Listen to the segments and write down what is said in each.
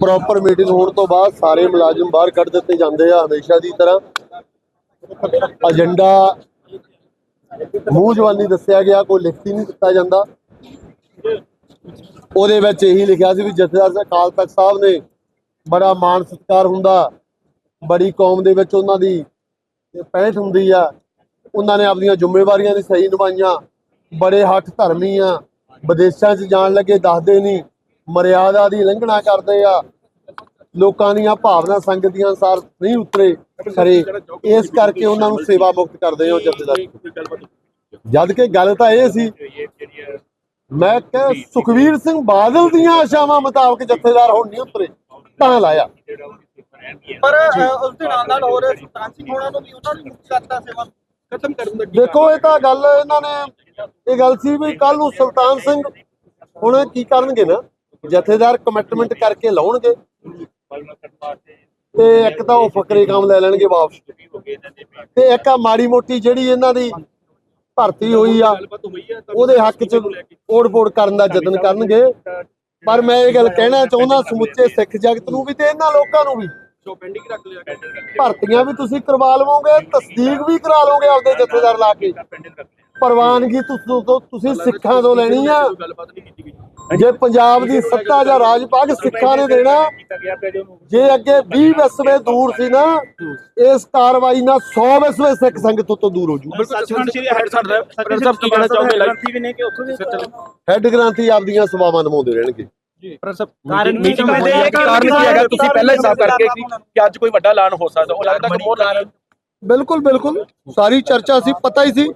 Proper meeting ਹੋਣ ਤੋਂ ਬਾਅਦ ਸਾਰੇ ਮੁਲਾਜ਼ਮ ਬਾਹਰ ਕੱਢ ਦਿੱਤੇ ਜਾਂਦੇ ਆ ਹਮੇਸ਼ਾ ਦੀ ਤਰ੍ਹਾਂ। ਏਜੰਡਾ ਮੂੰਹ ਜਵਾਨੀ ਦੱਸਿਆ ਗਿਆ, ਕੋਈ ਲਿਖਤੀ ਨਹੀਂ ਦਿੱਤਾ ਜਾਂਦਾ। ਉਹਦੇ ਵਿੱਚ ਇਹੀ ਲਿਖਿਆ ਸੀ ਵੀ ਜਥੇਦਾਰ ਅਕਾਲ ਤਖਤ ਸਾਹਿਬ ਨੇ ਬੜਾ ਮਾਣ ਸਤਿਕਾਰ ਹੁੰਦਾ, ਬੜੀ ਕੌਮ ਦੇ ਵਿੱਚ ਉਹਨਾਂ ਦੀ ਪਹਿਟ ਹੁੰਦੀ ਆ। ਉਹਨਾਂ ਨੇ ਆਪਣੀਆਂ ਜ਼ਿੰਮੇਵਾਰੀਆਂ ਦੀ ਸਹੀ ਨਿਭਾਈਆਂ। ਬੜੇ ਹੱਠ ਧਰਮੀ ਆ। ਵਿਦੇਸ਼ਾਂ 'ਚ ਜਾਣ ਲੱਗੇ ਦੱਸਦੇ ਨਹੀਂ। ਮਰਿਆਦਾ ਦੀ ਲੰਘਣਾ ਕਰਦੇ ਆ। ਲੋਕਾਂ ਦੀਆਂ ਭਾਵਨਾ ਸੰਗਤ ਦੀਆਂ ਅਨਸਾਰ ਨਹੀਂ ਉਤਰੇ ਖਰੇ। ਇਸ ਕਰਕੇ ਉਹਨਾਂ ਨੂੰ ਸੇਵਾ ਮੁਕਤ ਕਰਦੇ ਹੋ ਜਥੇਦਾਰ ਜਦ ਕਿ ਗੱਲ ਤਾਂ ਇਹ ਸੀ ਮੈਂ ਕਿਹਾ ਸੁਖਵੀਰ ਸਿੰਘ ਬਾਦਲ ਦੀਆਂ ਆਸ਼ਾਵਾਂ ਮੁਤਾਬਕ ਜਥੇਦਾਰ ਹੁਣ ਨਹੀਂ ਉਤਰੇ ਤਾਂ ਲਾਇਆ। ਪਰ ਉਸ ਦੇ ਨਾਲ ਨਾਲ ਹੋਰ ਸੁਲਤਾਨ ਸਿੰਘ ਹੋਣਾ ਨੂੰ ਵੀ ਉਹਨਾਂ ਨੂੰ ਮੁਕਤ ਕਰਤਾ ਸੇਵਾ ਖਤਮ ਕਰਨ ਦਾ ਦੇਖੋ ਇਹ ਤਾਂ ਗੱਲ ਇਹਨਾਂ ਨੇ ਇਹ ਗੱਲ ਸੀ ਵੀ ਕੱਲ ਨੂੰ ਸੁਲਤਾਨ ਸਿੰਘ ਹੁਣ ਕੀ ਕਰਨਗੇ ਨਾ? ਜਥੇਦਾਰ ਕਮਿਟਮੈਂਟ ਕਰਕੇ ਲਾਉਣਗੇ ਤੇ ਇੱਕ ਤਾਂ ਉਹ ਫਕਰੇ ਕੰਮ ਲੈ ਲੈਣਗੇ ਵਾਪਸ। ਤੇ ਇੱਕ ਆ ਮਾੜੀ ਮੋਟੀ ਜਿਹੜੀ ਇਹਨਾਂ ਦੀ ਭਰਤੀ ਹੋਈ ਆ, ਉਹਦੇ ਹੱਕ 'ਚ ਓੜ-ਪੋੜ ਕਰਨ ਦਾ ਯਤਨ ਕਰਨਗੇ। ਪਰ ਮੈਂ ਇਹ ਗੱਲ ਕਹਿਣਾ ਚਾਹੁੰਦਾ, ਸਮੁੱਚੇ ਸਿੱਖ ਜਗਤ ਨੂੰ ਵੀ ਤੇ ਇਹਨਾਂ ਲੋਕਾਂ ਨੂੰ ਵੀ। ਭਰਤੀਆਂ ਵੀ ਤੁਸੀਂ ਕਰਵਾ ਲਵੋਗੇ, ਤਸਦੀਕ ਵੀ ਕਰਾ ਲਓਗੇ ਆਪਦੇ ਜਥੇਦਾਰ ਲਾ ਕੇ। ਪ੍ਰਵਾਨਗੀ ਤੁਸੀਂ ਤੋਂ- ਤੁਸੀਂ ਸਿੱਖਾਂ ਤੋਂ ਲੈਣੀ ਆ। ਗੱਲਬਾਤ ਨਹੀਂ ਕੀਤੀ ਗਈ। ਜੇ ਪੰਜਾਬ ਦੀ ਸੱਤਾ ਜਾਂ ਰਾਜ ਭਾਗ ਸਿੱਖਾਂ ਨੇ ਦੇਣਾ ਜੇ ਅੱਗੇ 20 ਵਿਸਵੇ ਦੂਰ ਸੀ ਨਾ ਇਸ ਕਾਰਵਾਈ ਨਾਲ 100 ਵਿਸਵੇ ਸਿੱਖ ਸੰਗਤ ਤੋਂ ਦੂਰ ਹੋ ਜੂ। ਸੱਚਖੰਡ ਸ਼੍ਰੀ ਹੈਡ ਸਾਹਿਬ ਸੱਚਖੰਡ ਸਾਹਿਬ ਕੀ ਕਹਿਣਾ ਚਾਹੋਗੇ? ਲਾਈਵ ਵੀ ਨੇ ਕਿ ਉੱਥੋਂ ਦੀ ਹੈੱਡ ਗ੍ਰਾਂਥੀ ਆਪਦੀਆਂ ਸੇਵਾਵਾਂ ਨਿਭਾਉਂਦੇ ਰਹਿਣਗੇ। ਪਰ ਸਭ ਕਾਰਨ ਮੀਟਿੰਗ ਦੇ ਕਾਰਨ ਕੀ ਹੈਗਾ? ਤੁਸੀਂ ਪਹਿਲਾਂ ਹੀ ਸਾਫ਼ ਕਰਕੇ ਕਿ ਕਿ ਅੱਜ ਕੋਈ ਵੱਡਾ ਐਲਾਨ ਹੋ ਸਕਦਾ ਉਹ ਲੱਗਦਾ ਕਿ ਹੋਰ ਐਲਾਨ ਬਿਲਕੁਲ ਬਿਲਕੁਲ। ਸਾਰੀ ਚਰਚਾ ਸੀ ਪਤਾ ਹੀ ਸੀ।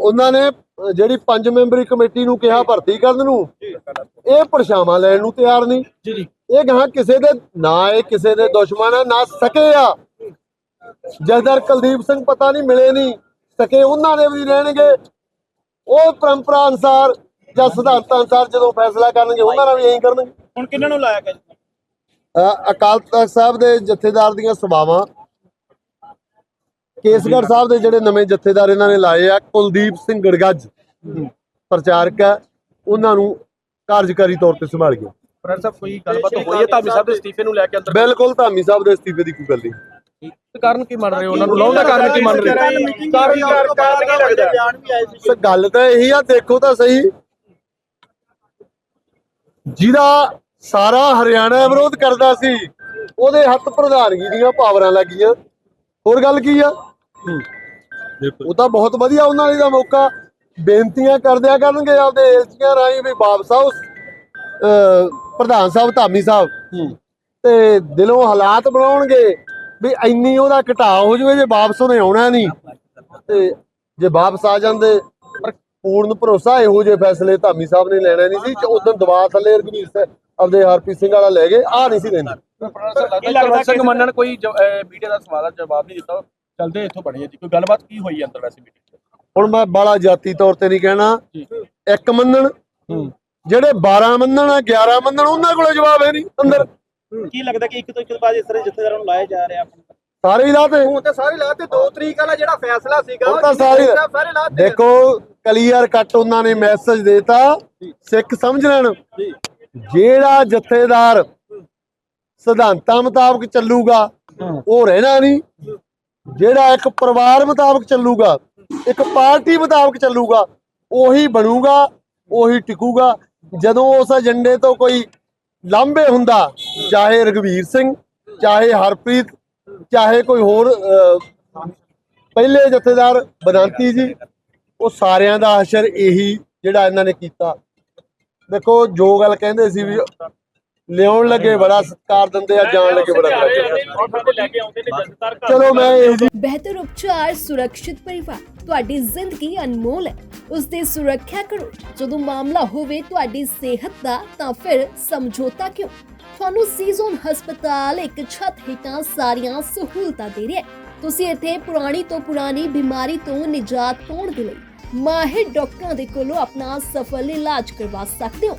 ਉਹਨਾਂ ਨੇ ਜਿਹੜੀ ਪੰਜ ਮੈਂਬਰੀ ਕਮੇਟੀ ਨੂੰ ਕਿਹਾ ਭਰਤੀ ਕਰਨ ਨੂੰ ਇਹ ਪਰਛਾਵਾਂ ਲੈਣ ਨੂੰ ਤਿਆਰ ਨਹੀਂ। ਇਹ ਗਾਂ ਕਿਸੇ ਦੇ ਨਾ ਇਹ ਕਿਸੇ ਦੇ ਦੁਸ਼ਮਣ ਆ ਨਾ ਸਕੇ ਆ। ਜਸਦਰ ਕੁਲਦੀਪ ਸਿੰਘ ਪਤਾ ਨਹੀਂ ਮਿਲੇ ਨਹੀਂ। ਸਕੇ ਉਹਨਾਂ ਦੇ ਵੀ ਰਹਿਣਗੇ। ਉਹ ਪਰੰਪਰਾ ਅਨਸਾਰ ਜਾਂ ਸਿਧਾਂਤਾਂ ਅਨਸਾਰ ਜਦੋਂ ਫੈਸਲਾ ਕਰਨਗੇ ਉਹਨਾਂ ਨਾਲ ਵੀ ਐਂ ਕਰਨਗੇ। ਹੁਣ ਕਿਹਨਾਂ ਨੂੰ ਲਾਇਆ ਗਿਆ ਅਕਾਲ ਤਖਤ ਸਾਹਿਬ ਦੇ ਜਥੇਦਾਰ ਦੀਆਂ ਸਭਾਵਾਂ ਕੇਸਗੜ੍ਹ ਸਾਹਿਬ ਦੇ ਜਿਹੜੇ ਨਵੇਂ ਜਥੇਦਾਰ ਇਹਨਾਂ ਨੇ ਲਾਏ ਆ ਕੁਲਦੀਪ ਸਿੰਘ ਗੜਗੱਜ ਪ੍ਰਚਾਰਕ ਹੈ ਉਹਨਾਂ ਨੂੰ ਕਾਰਜਕਾਰੀ ਤੌਰ ਤੇ ਸੰਭਾਲ ਗਿਆ ਪਰ ਸਭ ਕੋਈ ਗੱਲਬਾਤ ਹੋਈ ਹੈ? ਧਾਮੀ ਸਾਹਿਬ ਦੇ ਅਸਤੀਫੇ ਨੂੰ ਲੈ ਕੇ ਅੰਦਰ? ਬਿਲਕੁਲ ਧਾਮੀ ਸਾਹਿਬ ਦੇ ਅਸਤੀਫੇ ਦੀ ਕੋਈ ਗੱਲ ਨਹੀਂ। ਤੇ ਕਾਰਨ ਕੀ ਮੰਨ ਰਹੇ ਹੋ? ਉਹਨਾਂ ਨੂੰ ਲਾਉਣ ਦਾ ਕਾਰਨ ਕੀ ਮੰਨ ਰਹੇ ਕਾਰਨ ਕਾਰਨ ਕੀ ਲੱਗਦਾ ਬਿਆਨ ਵੀ ਆਏ ਸੀ ਸੋ ਗੱਲ ਤਾਂ ਇਹੀ ਆ ਦੇਖੋ ਤਾਂ ਸਹੀ। ਜਿਹਦਾ ਸਾਰਾ ਹਰਿਆਣਾ ਵਿਰੋਧ ਕਰਦਾ ਸੀ ਉਹਦੇ ਹੱਥ ਪ੍ਰਧਾਨਗੀ ਦੀਆਂ ਪਾਵਰਾਂ ਲੱਗੀਆਂ। ਹੋਰ ਗੱਲ ਕੀ ਆ? ਉਹ ਤਾਂ ਬਹੁਤ ਵਧੀਆ ਉਹਨਾਂ ਲਈ ਦਾ ਮੌਕਾ। ਬੇਨਤੀਆਂ ਕਰਦਿਆ ਕਰਨਗੇ ਆਪਦੇ ਏਜੰਸੀਆਂ ਰਾਹੀਂ ਵੀ ਵਾਪਸ ਆਓ। ਪ੍ਰਧਾਨ ਸਾਹਿਬ ਧਾਮੀ ਸਾਹਿਬ। ਤੇ ਦਿਲੋਂ ਹਾਲਾਤ ਬਣਾਉਣਗੇ ਵੀ ਇੰਨੀ ਉਹਦਾ ਘਟਾਅ ਹੋ ਜਾਵੇ ਜੇ ਵਾਪਸ ਉਹਨੇ ਆਉਣਾ ਨਹੀਂ। ਤੇ ਜੇ ਵਾਪਸ ਆ ਜਾਂਦੇ ਪਰ ਪੂਰਨ ਭਰੋਸਾ ਇਹੋ ਜਿਹੇ ਫੈਸਲੇ ਧਾਮੀ ਸਾਹਿਬ ਨੇ ਲੈਣਾ ਨਹੀਂ ਸੀ। ਉਦੋਂ ਦਬਾਅ ਥੱਲੇ ਰਘਵੀਰ ਸਿੰਘ ਆਪਦੇ ਹਰਪ੍ਰੀਤ ਸਿੰਘ ਵਾਲਾ ਲੈ ਗਏ ਆ ਨਹੀਂ ਸੀ ਲੈਂਦੇ। ਲੱਗਦਾ ਸਿੰਘ ਮੰਨਣ ਕੋਈ ਮੀਡੀਆ ਦਾ ਸਵਾਲ ਦਾ ਜਵਾਬ ਨਹੀਂ ਦਿੱਤਾ ਚਲਦੇ ਇੱਥੋਂ ਬਣੀ ਹੈ ਜੀ। ਕੋਈ ਗੱਲਬਾਤ ਕੀ ਹੋਈ ਅੰਦਰ ਵੈਸੇ ਮੀਟਿੰਗ ਹੁਣ ਮੈਂ ਬਾਲਾ ਜਾਤੀ ਤੌਰ ਤੇ ਨਹੀਂ ਕਹਿਣਾ। ਇੱਕ ਮੰਨਣ ਜਿਹੜੇ 12 ਮੰਨਣ 11 ਮੰਨਣ ਉਹਨਾਂ ਕੋਲੇ ਜਵਾਬ ਹੈ ਨਹੀਂ ਅੰਦਰ। ਕੀ ਲੱਗਦਾ ਕਿ ਇੱਕ ਤੋਂ ਇੱਕ ਬਾਅਦ ਇਸ ਤਰ੍ਹਾਂ ਜਥੇਦਾਰਾਂ ਨੂੰ ਲਾਇਆ ਜਾ ਰਿਹਾ? ਸਾਰੇ ਹੀ ਲਾਤੇ। ਹੁਣ ਤਾਂ ਸਾਰੇ ਲਾਤੇ 2 ਤਰੀਕ ਵਾਲਾ ਜਿਹੜਾ ਫੈਸਲਾ ਸੀਗਾ ਉਹ ਤਾਂ ਸਾਰੇ ਸਾਰੇ ਲਾਤੇ ਦੇਖੋ ਕਲੀਅਰ ਕੱਟ ਉਹਨਾਂ ਨੇ ਮੈਸੇਜ ਦੇਤਾ। ਸਿੱਖ ਸਮਝ ਲੈਣ। ਜਿਹੜਾ ਜਥੇਦਾਰ ਸਿਧਾਂਤਾਂ ਮੁਤਾਬਕ ਚੱਲੂਗਾ ਉਹ ਰਹਿਣਾ ਨਹੀਂ। ਜਿਹੜਾ ਇੱਕ ਪਰਿਵਾਰ ਮੁਤਾਬਕ ਚੱਲੂਗਾ ਇੱਕ ਪਾਰਟੀ ਮੁਤਾਬਕ ਚੱਲੂਗਾ ਉਹੀ ਬਣੂਗਾ ਉਹੀ ਟਿਕੂਗਾ। ਜਦੋਂ ਉਸ ਏਜੰਡੇ ਤੋਂ ਕੋਈ ਲਾਂਭੇ ਹੁੰਦਾ ਚਾਹੇ ਰਗਵੀਰ ਸਿੰਘ ਚਾਹੇ ਹਰਪ੍ਰੀਤ ਚਾਹੇ ਕੋਈ ਹੋਰ ਪਹਿਲੇ ਜਥੇਦਾਰ ਬਦਾਂਤੀ ਜੀ ਉਹ ਸਾਰਿਆਂ ਦਾ ਅਸਰ ਇਹੀ ਜਿਹੜਾ ਇਹਨਾਂ ਨੇ ਕੀਤਾ। ਦੇਖੋ ਜੋ ਗੱਲ ਕਹਿੰਦੇ ਸੀ ਵੀ ਲਿਆਉਣ ਲੱਗੇ ਬੜਾ ਸਤਿਕਾਰ ਦਿੰਦੇ ਆ ਜਾਣ ਲੱਗੇ ਬੜਾ ਲੈ ਕੇ ਆਉਂਦੇ ਨੇ ਜਥੇਦਾਰ ਚਲੋ ਮੈਂ ਇਹ ਜੀ ਬਿਹਤਰ ਉਪਚਾਰ ਸੁਰੱਖਿਅਤ ਪਰਿਵਾਰ ਤੁਹਾਡੀ ਜ਼ਿੰਦਗੀ ਅਨਮੋਲ ਹੈ। ਉਸ ਦੀ ਸੁਰੱਖਿਆ ਕਰੋ। ਜਦੋਂ ਮਾਮਲਾ ਹੋਵੇ ਤੁਹਾਡੀ ਸਿਹਤ ਦਾ ਤਾਂ ਫਿਰ ਸਮਝੌਤਾ ਕਿਉਂ? ਤੁਹਾਨੂੰ ਸੀਜ਼ਨ ਹਸਪਤਾਲ ਇੱਕ ਛੱਤ ਹੇਠਾਂ ਸਾਰੀਆਂ ਸਹੂਲਤਾਂ ਦੇ ਰਿਹਾ ਹੈ। ਤੁਸੀਂ ਇੱਥੇ ਪੁਰਾਣੀ ਤੋਂ ਪੁਰਾਣੀ ਬਿਮਾਰੀ ਤੋਂ ਨਿਜਾਤ ਪਾਉਣ ਦੇ ਲਈ ਮਾਹਿਰ ਡਾਕਟਰਾਂ ਦੇ ਕੋਲੋਂ ਆਪਣਾ ਸਫਲ ਇਲਾਜ ਕਰਵਾ ਸਕਦੇ ਹੋ।